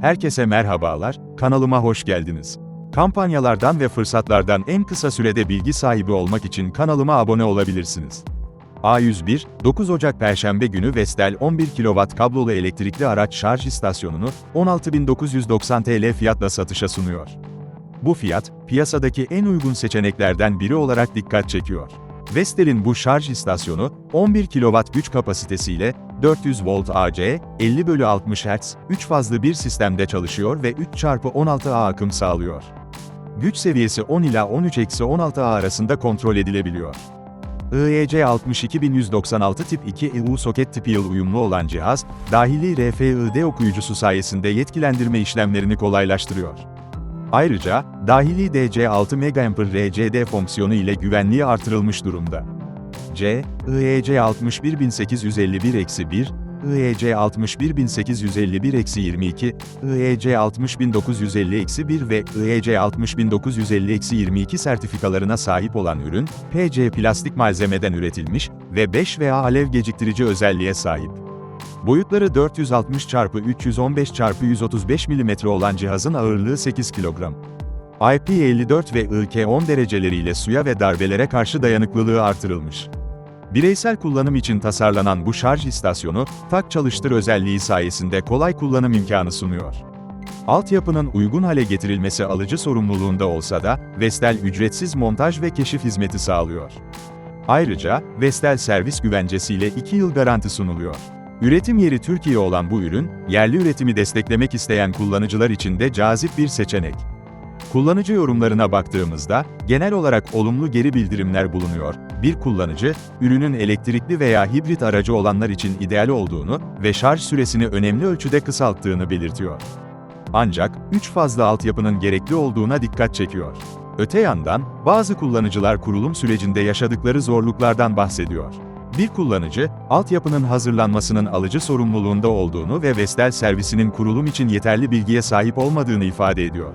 Herkese merhabalar, kanalıma hoş geldiniz. Kampanyalardan ve fırsatlardan en kısa sürede bilgi sahibi olmak için kanalıma abone olabilirsiniz. A101, 9 Ocak Perşembe günü Vestel 11 kW kablolu elektrikli araç şarj istasyonunu 16.990 TL fiyatla satışa sunuyor. Bu fiyat, piyasadaki en uygun seçeneklerden biri olarak dikkat çekiyor. Vestel'in bu şarj istasyonu, 11 kW güç kapasitesiyle 400 volt AC, 50 bölü 60 Hz, 3 fazlı bir sistemde çalışıyor ve 3 çarpı 16 A akım sağlıyor. Güç seviyesi 10 ila 13-16 A arasında kontrol edilebiliyor. IEC 62196 tip 2 EU soket tipi yıl uyumlu olan cihaz, dahili RFID okuyucusu sayesinde yetkilendirme işlemlerini kolaylaştırıyor. Ayrıca, dahili DC6 mA RCD fonksiyonu ile güvenliği artırılmış durumda. C, IEC 61851-1, IEC 61851-22, IEC 60950-1 ve IEC 60950-22 sertifikalarına sahip olan ürün, PC plastik malzemeden üretilmiş ve 5 veya alev geciktirici özelliğe sahip. Boyutları 460 x 315 x 135 mm olan cihazın ağırlığı 8 kilogram. IP54 ve IK10 dereceleriyle suya ve darbelere karşı dayanıklılığı artırılmış. Bireysel kullanım için tasarlanan bu şarj istasyonu, tak çalıştır özelliği sayesinde kolay kullanım imkanı sunuyor. Altyapının uygun hale getirilmesi alıcı sorumluluğunda olsa da, Vestel ücretsiz montaj ve keşif hizmeti sağlıyor. Ayrıca, Vestel servis güvencesiyle 2 yıl garanti sunuluyor. Üretim yeri Türkiye olan bu ürün, yerli üretimi desteklemek isteyen kullanıcılar için de cazip bir seçenek. Kullanıcı yorumlarına baktığımızda, genel olarak olumlu geri bildirimler bulunuyor. Bir kullanıcı, ürünün elektrikli veya hibrit aracı olanlar için ideal olduğunu ve şarj süresini önemli ölçüde kısalttığını belirtiyor. Ancak, 3 fazla altyapının gerekli olduğuna dikkat çekiyor. Öte yandan, bazı kullanıcılar kurulum sürecinde yaşadıkları zorluklardan bahsediyor. Bir kullanıcı, altyapının hazırlanmasının alıcı sorumluluğunda olduğunu ve Vestel servisinin kurulum için yeterli bilgiye sahip olmadığını ifade ediyor.